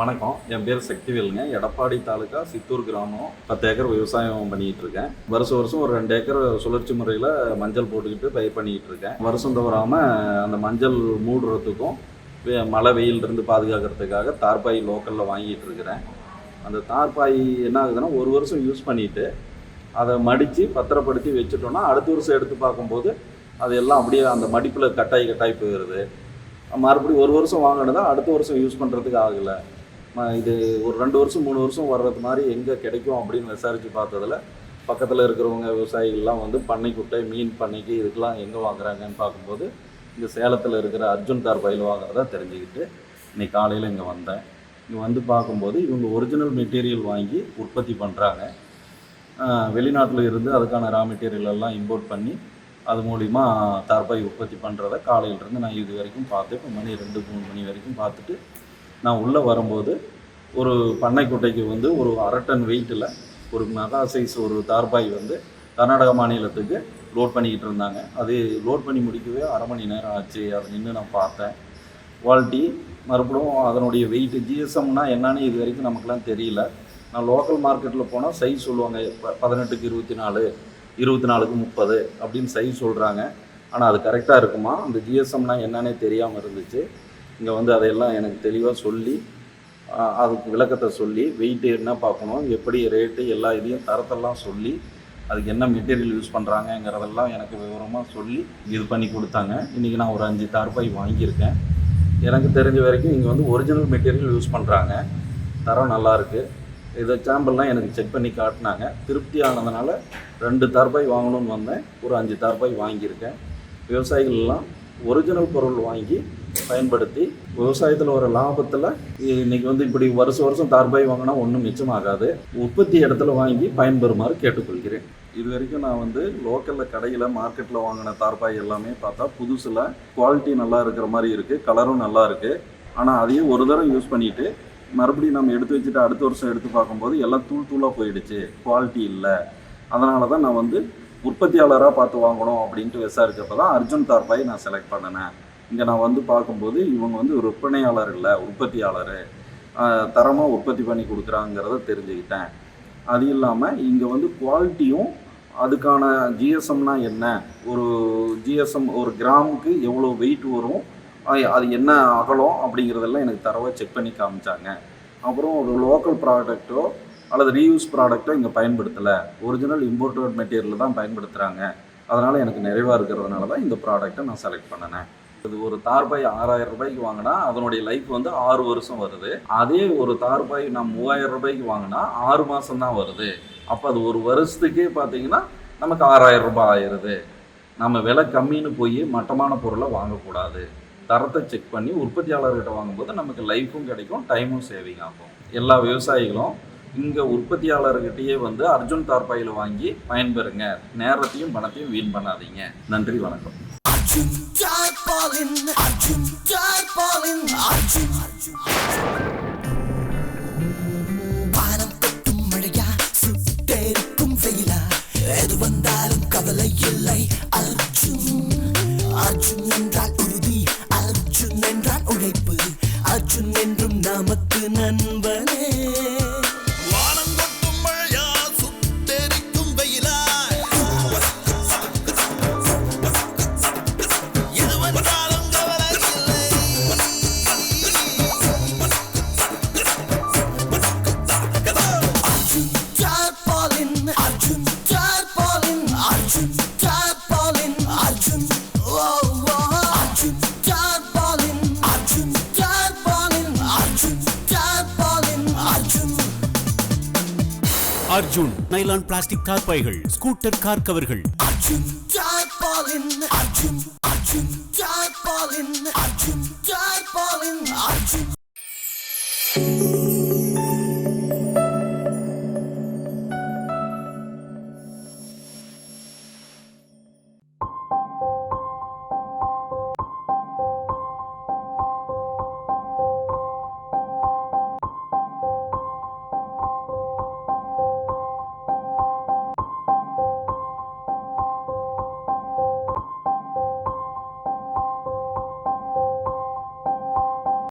வணக்கம். என் பேர் சக்திவேலுங்க. எடப்பாடி தாலுக்கா சித்தூர் கிராமம். பத்து ஏக்கர் விவசாயம் பண்ணிகிட்டு இருக்கேன். வருஷம் வருஷம் ஒரு ரெண்டு ஏக்கர் சுழற்சி முறையில் மஞ்சள் போட்டுக்கிட்டு பயிர் பண்ணிக்கிட்டு இருக்கேன். வருஷம் தவறாமல் அந்த மஞ்சள் மூடுறதுக்கும் மழை வெயிலிருந்து பாதுகாக்கிறதுக்காக தார்பாய் லோக்கலில் வாங்கிட்டு இருக்கிறேன். அந்த தார்பாய் என்ன ஆகுதுன்னா ஒரு வருஷம் யூஸ் பண்ணிவிட்டு அதை மடித்து பத்திரப்படுத்தி வச்சுட்டோன்னா அடுத்த வருஷம் எடுத்து பார்க்கும்போது அது எல்லாம் அப்படியே அந்த மடிப்பில் கட்டாய் கட்டாய் போயிடுது. மறுபடியும் ஒரு வருஷம் வாங்கினதான் அடுத்த வருஷம் யூஸ் பண்ணுறதுக்கு ஆகலை. இது ஒரு ரெண்டு வருஷம் மூணு வருஷம் வர்றது மாதிரி எங்கே கிடைக்கும் அப்படின்னு விசாரித்து பார்த்ததுல பக்கத்தில் இருக்கிறவங்க விவசாயிகள்லாம் வந்து பண்ணைக்குட்டை மீன் பண்ணைக்கு இதுக்கெல்லாம் எங்கே வாங்குறாங்கன்னு பார்க்கும்போது இங்கே சேலத்தில் இருக்கிற அர்ஜுன் தார்பாயில் வாங்குறதா தெரிஞ்சுக்கிட்டு இன்னைக்கு காலையில் இங்கே வந்தேன். இங்கே வந்து பார்க்கும்போது இவங்க ஒரிஜினல் மெட்டீரியல் வாங்கி உற்பத்தி பண்ணுறாங்க வெளிநாட்டில் இருந்து அதுக்கான ரா மெட்டீரியல் எல்லாம் இம்போர்ட் பண்ணி அது மூலிமா தார்பாய் உற்பத்தி பண்ணுறத காலையிலேருந்து நான் இது வரைக்கும் பார்த்து இப்போ மணி ரெண்டு மூணு மணி வரைக்கும் பார்த்துட்டு நான் உள்ளே வரும்போது ஒரு பண்ணைக்குட்டைக்கு வந்து ஒரு அரை டன் வெயிட்டில் ஒரு மெகா சைஸ் ஒரு தார்பாய் வந்து கர்நாடக மாநிலத்துக்கு லோட் பண்ணிக்கிட்டு இருந்தாங்க. அது லோட் பண்ணி முடிக்கவே அரை மணி நேரம் ஆச்சு. அதை நின்று நான் பார்த்தேன். குவாலிட்டி மறுபடியும் அதனுடைய வெயிட்டு ஜிஎஸ்எம்னா என்னன்னு இது வரைக்கும் நமக்குலாம் தெரியல. நான் லோக்கல் மார்க்கெட்டில் போனால் சைஸ் சொல்லுவாங்க. பதினெட்டுக்கு இருபத்தி நாலு இருபத்தி நாலுக்கு முப்பது அப்படின்னு சைஸ் சொல்கிறாங்க ஆனால் அது கரெக்டாக இருக்குமா? அந்த ஜிஎஸ்எம்னா என்னன்னே தெரியாமல் இருந்துச்சு. இங்கே வந்து அதையெல்லாம் எனக்கு தெளிவாக சொல்லி அதுக்கு விளக்கத்தை சொல்லி வெயிட்டு என்ன பார்க்கணும் எப்படி ரேட்டு எல்லா இதையும் தரத்தெல்லாம் சொல்லி அதுக்கு என்ன மெட்டீரியல் யூஸ் பண்ணுறாங்கங்கிறதெல்லாம் எனக்கு விவரமாக சொல்லி இது பண்ணி கொடுத்தாங்க. இன்றைக்கி நான் ஒரு அஞ்சு தார்பாய் வாங்கியிருக்கேன். எனக்கு தெரிஞ்ச வரைக்கும் இங்கே வந்து ஒரிஜினல் மெட்டீரியல் யூஸ் பண்ணுறாங்க தரம் நல்லாயிருக்கு இதை சாம்பிள்லாம் எனக்கு செக் பண்ணி காட்டினாங்க. திருப்தி ஆனதுனால ரெண்டு தார்பாய் வாங்கணும்னு வந்தேன். ஒரு அஞ்சு தார்பாய் வாங்கியிருக்கேன். விவசாயிகள் எல்லாம் ஒரிஜினல் பொருள் வாங்கி பயன்படுத்தி விவசாயத்தில் வர லாபத்தில் இன்னைக்கு வந்து இப்படி வருஷம் வருஷம் தார்பாய் வாங்கினா ஒன்றும் மிச்சமாகாது. உற்பத்தி இடத்துல வாங்கி பயன்பெறுமாறு கேட்டுக்கொள்கிறேன். இது வரைக்கும் நான் வந்து லோக்கலில் கடையில் மார்க்கெட்டில் வாங்கின தார்பாய் எல்லாமே பார்த்தா புதுசில் குவாலிட்டி நல்லா இருக்கிற மாதிரி இருக்குது கலரும் நல்லா இருக்குது ஆனால் அதையும் ஒரு தடவை யூஸ் பண்ணிட்டு மறுபடியும் நம்ம எடுத்து வச்சுட்டு அடுத்த வருஷம் எடுத்து பார்க்கும்போது எல்லாம் தூள் தூளாக போயிடுச்சு குவாலிட்டி இல்லை. அதனால தான் நான் வந்து உற்பத்தியாளராக பார்த்து வாங்கணும் அப்படின்ட்டு விசாரிச்சப்போ தான் அர்ஜுன் தார்பாயை நான் செலக்ட் பண்ணினேன். இங்கே நான் வந்து பார்க்கும்போது இவங்க வந்து விற்பனையாளர் இல்லை உற்பத்தியாளர். தரமாக உற்பத்தி பண்ணி கொடுக்குறாங்கிறத தெரிஞ்சுக்கிட்டேன். அது இல்லாமல் இங்கே வந்து குவாலிட்டியும் அதுக்கான ஜிஎஸ்எம்னா என்ன? ஒரு ஜிஎஸ்எம் ஒரு கிராமுக்கு எவ்வளோ வெயிட் வரும்? அது என்ன அகலம் அப்படிங்கிறதெல்லாம் எனக்கு தரவை செக் பண்ணி காமிச்சாங்க. அப்புறம் ஒரு லோக்கல் ப்ராடக்ட்டோ அல்லது ரீயூஸ் ப்ராடக்ட்டோ இங்கே பயன்படுத்தலை. ஒரிஜினல் இம்போர்ட்டட் மெட்டீரியல் தான் பயன்படுத்துகிறாங்க அதனால் எனக்கு நிறைவாக இருக்கிறதுனால தான் இந்த ப்ராடக்ட்டை நான் செலக்ட் பண்ணினேன். இது ஒரு தார்பாய் ஆறாயிரம் ரூபாய்க்கு வாங்கினா அதனுடைய லைஃப் வந்து ஆறு வருஷம் வருது. அதே ஒரு தார்பாய் நான் மூவாயிரம் ரூபாய்க்கு வாங்கினா ஆறு மாதம் தான் வருது. அப்போ அது ஒரு வருஷத்துக்கே பார்த்தீங்கன்னா நமக்கு ஆறாயிரம் ரூபாய் ஆயிடுது நம்ம விலை கம்மின்னு போய் மட்டமான பொருளை வாங்கக்கூடாது. தரத்தை செக் பண்ணி உற்பத்தியாளர்கிட்ட வாங்கும்போது நமக்கு லைஃபும் கிடைக்கும் டைமும் சேவிங் ஆகும். எல்லா விவசாயிகளும் இங்கே உற்பத்தியாளர்கிட்டயே வந்து அர்ஜுன் தார்பாயில் வாங்கி பயன்பெறுங்க. நேரத்தையும் பணத்தையும் வீண் பண்ணாதீங்க. நன்றி வணக்கம். Arjun Tarpaulin, Arjun Tarpaulin, Arjun. வானம் கொட்டும் மழையா சுட்டெரிக்கும் வெயிலா எது வந்தாலும் கவலை இல்லை Arjun Arjun nylon plastic car பைகள் ஸ்கூட்டர் கார் கவர்கள் அர்ஜுன் அர்ஜுன் அர்ஜுன் அர்ஜுன் அர்ஜுன்